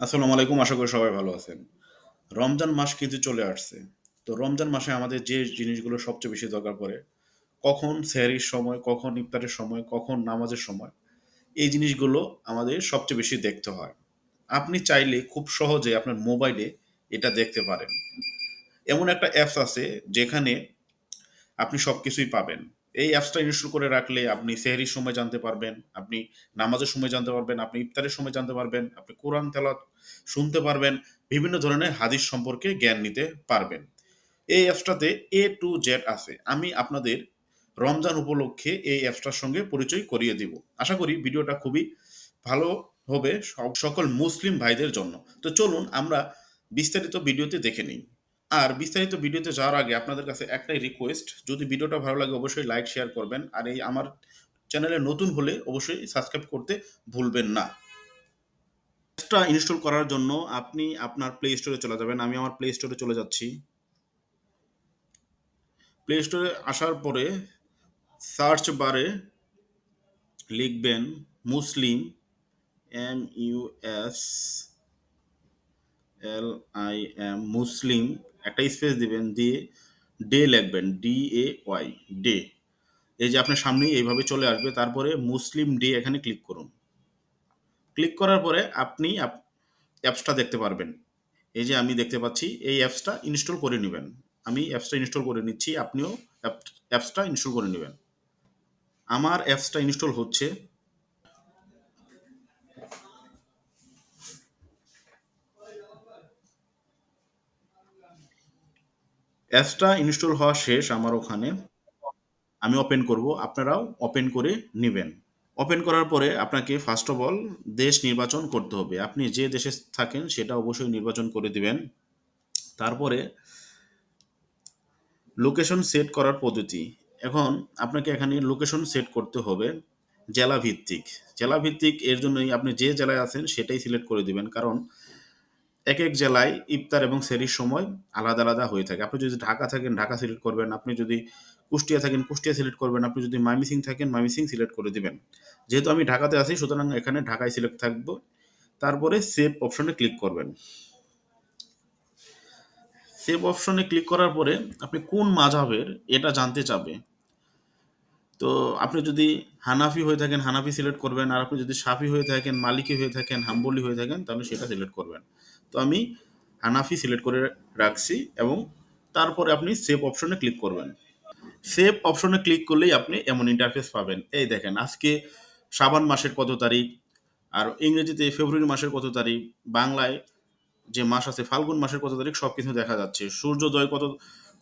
আসসালামু আলাইকুম, আশা করি সবাই ভালো আছেন। রমজান মাস কিন্তু চলে আসছে। তো রমজান মাসে আমাদের যে জিনিসগুলো সবচেয়ে বেশি দরকার পড়ে, কখন সেহরির সময়, কখন ইফতারের সময়, কখন নামাজের সময়, এই জিনিসগুলো আমাদের সবচেয়ে বেশি দেখতে হয়। আপনি চাইলে খুব সহজে আপনার মোবাইলে এটা দেখতে পারেন। এমন একটা অ্যাপস আছে যেখানে আপনি সব কিছুই পাবেন। এই অ্যাপসটা ইনস্টল করে রাখলে আপনি সেহরির সময় জানতে পারবেন, আপনি নামাজের সময় জানতে পারবেন, আপনি ইফতারের সময় জানতে পারবেন, আপনি কোরআন তেলাওয়াত শুনতে পারবেন, বিভিন্ন ধরনের হাদিস সম্পর্কে জ্ঞান নিতে পারবেন। এই অ্যাপসটাতে এ টু জেড আছে। আমি আপনাদের রমজান উপলক্ষে এই অ্যাপসটার সঙ্গে পরিচয় করিয়ে দিব। আশা করি ভিডিওটা খুবই ভালো হবে সকল মুসলিম ভাইদের জন্য। তো চলুন আমরা বিস্তারিত ভিডিওতে দেখে নিই। আর বিস্তারিত ভিডিওতে যাওয়ার আগে আপনাদের কাছে একটাই রিকোয়েস্ট যদি ভিডিওটা ভালো লাগে অবশ্যই লাইক শেয়ার করবেন। আর এই আমার চ্যানেলে নতুন হলে অবশ্যই সাবস্ক্রাইব করতে ভুলবেন না। অ্যাপসটা ইনস্টল করার জন্য আপনি আপনার প্লে স্টোরে চলে যাবেন। আমি আমার প্লে স্টোরে চলে যাচ্ছি। প্লে স্টোরে আসার পরে সার্চ বারে লিখবেন, Muslim M U S L I M Muslim একটা স্পেস দিবেন, দিয়ে ডে লিখবেন ডি এ ওয়াই ডে এই যে আপনার সামনেই এইভাবে চলে আসবে, তারপরে মুসলিম ডে এখানে ক্লিক করুন। ক্লিক করার পরে আপনি আপ- অ্যাপসটা দেখতে পারবেন। এই যে আমি দেখতে পাচ্ছি, এই অ্যাপসটা ইনস্টল করে নেবেন। আমি অ্যাপসটা ইনস্টল করে নিচ্ছি, আপনিও অ্যাপ- অ্যাপসটা ইনস্টল করে নেবেন। আমার অ্যাপসটা ইনস্টল হচ্ছে অ্যাপসটা ইনস্টল হওয়া শেষ আমার ওখানে। আমি ওপেন করব। আপনারাও ওপেন করে নেবেন। ওপেন করার পরে আপনাকে ফার্স্ট অফ অল দেশ নির্বাচন করতে হবে। আপনি যে দেশে থাকেন সেটা অবশ্যই নির্বাচন করে দিবেন। তারপরে লোকেশন সেট করার পদ্ধতি। এখন আপনাকে এখানে লোকেশন সেট করতে হবে জেলা ভিত্তিক জেলা ভিত্তিক এর জন্যই আপনি যে জেলায় আছেন সেটাই সিলেক্ট করে দিবেন। কারণ এক এক জেলায় ইফতার এবং সেরির সময় আলাদা আলাদা হয়ে থাকে। আপনি যদি ঢাকা থাকেন, ঢাকা সিলেক্ট করবেন। আপনি যদি কুষ্টিয়া থাকেন, কুষ্টিয়া সিলেক্ট করবেন। আপনি যদি মাইমিসিং থাকেন মাইমিসিং সিলেক্ট করে দিবেন। যেহেতু আমি ঢাকাতে আছি, সুতরাং এখানে ঢাকায় সিলেক্ট থাকব। তারপরে সেভ অপশনে ক্লিক করবেন। সেভ অপশনে ক্লিক করার পরে আপনি কোন মাঝাবের এটা জানতে চাবে। তো আপনি যদি হানাফি হয়ে থাকেন, হানাফি সিলেক্ট করবেন। আর আপনি যদি সাফি হয়ে থাকেন, মালিকি হয়ে থাকেন, হাম্বলি হয়ে থাকেন, তাহলে সেটা সিলেক্ট করবেন। তো আমি হানাফি সিলেক্ট করে রাখছি এবং তারপরে আপনি সেভ অপশনে ক্লিক করবেন। সেভ অপশনে ক্লিক করলেই আপনি এমন ইন্টারফেস পাবেন। এই দেখেন, আজকে শ্রাবণ মাসের কত তারিখ, আর ইংরেজিতে ফেব্রুয়ারি মাসের কত তারিখ, বাংলায় যে মাস আছে ফাল্গুন মাসের কত তারিখ, সব কিছু দেখা যাচ্ছে। সূর্যোদয় কত,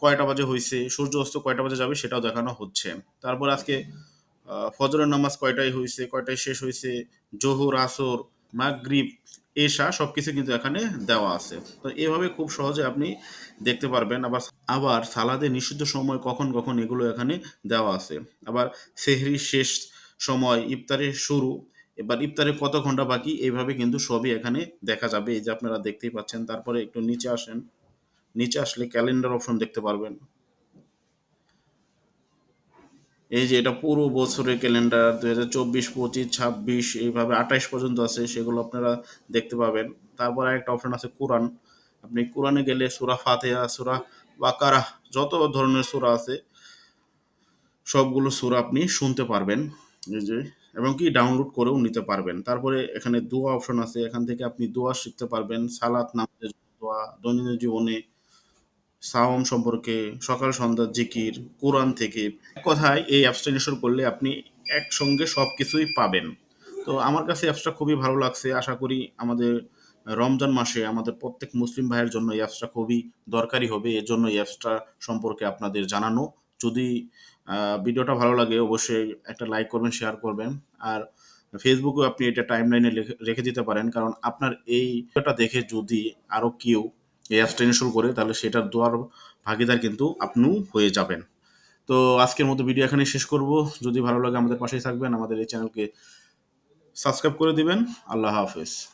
কয়টা বাজে হয়েছে সূর্য অস্ত কয়টা বাজে যাবে সেটাও দেখানো হচ্ছে। তারপর আজকে ফজরের নামাজ কয়টায় হয়েছে কয়টায় শেষ হয়েছে জোহর, আসর মাগরিব, এশা সব কিছু কিন্তু এখানে দেওয়া আছে। তো এভাবে খুব সহজে আপনি দেখতে পারবেন। আবার আবার সালাদে নিষিদ্ধ সময় কখন কখন এগুলো এখানে দেওয়া আছে। আবার সেহরির শেষ সময়, ইফতারের শুরু, এবার ইফতারের কত ঘণ্টা বাকি এইভাবে কিন্তু সবই এখানে দেখা যাবে। এই যে আপনারা দেখতেই পাচ্ছেন, তারপরে একটু নিচে আসেন। নিচে আসলে ক্যালেন্ডার অপশন দেখতে পারবেন। এই যে এটা পুরো বছরের ক্যালেন্ডার, দুই হাজার চব্বিশ, পঁচিশ, ছাব্বিশ, এইভাবে আঠাইশ পর্যন্ত আছে, সেগুলো আপনারা দেখতে পাবেন। তারপর একটা অপশন আছে কোরআন। আপনি কোরআনে গেলে সুরা ফাতেহা, সুরা বাকারা, যত ধরনের সুরা আছে, সবগুলো সুরা আপনি শুনতে পারবেন। যে, এবং কি ডাউনলোড করেও নিতে পারবেন। তারপরে এখানে দোয়া অপশন আছে, এখান থেকে আপনি দোয়া শিখতে পারবেন। সালাত, নামাজের দোয়া, দৈনন্দিন জীবনে সাওম সম্পর্কে, সকাল সন্ধ্যার জিকির, কোরআন থেকে কথায় এই অ্যাপসটা করলে আপনি একসঙ্গে সব কিছুই পাবেন। তো আমার কাছে অ্যাপসটা খুবই ভালো লাগছে। আশা করি আমাদের রমজান মাসে আমাদের প্রত্যেক মুসলিম ভাইয়ের জন্য এই অ্যাপসটা খুবই দরকারি হবে। এর জন্য এই অ্যাপসটা সম্পর্কে আপনাদের জানানো। যদি ভিডিওটা ভালো লাগে অবশ্যই একটা লাইক করবেন শেয়ার করবেন। আর ফেসবুকেও আপনি এটা টাইম লাইনে রেখে দিতে পারেন। কারণ আপনার এই ভিডিওটা দেখে যদি আরও কেউ এই অ্যাপসটা ইনস্টল করে, তাহলে সেটার দোয়ার ভাগিদার কিন্তু আপনিও হয়ে যাবেন। তো আজকের মতো ভিডিও এখানে শেষ করব। যদি ভালো লাগে আমাদের পাশেই থাকবেন, আমাদের এই চ্যানেলকে সাবস্ক্রাইব করে দিবেন। আল্লাহ হাফেজ।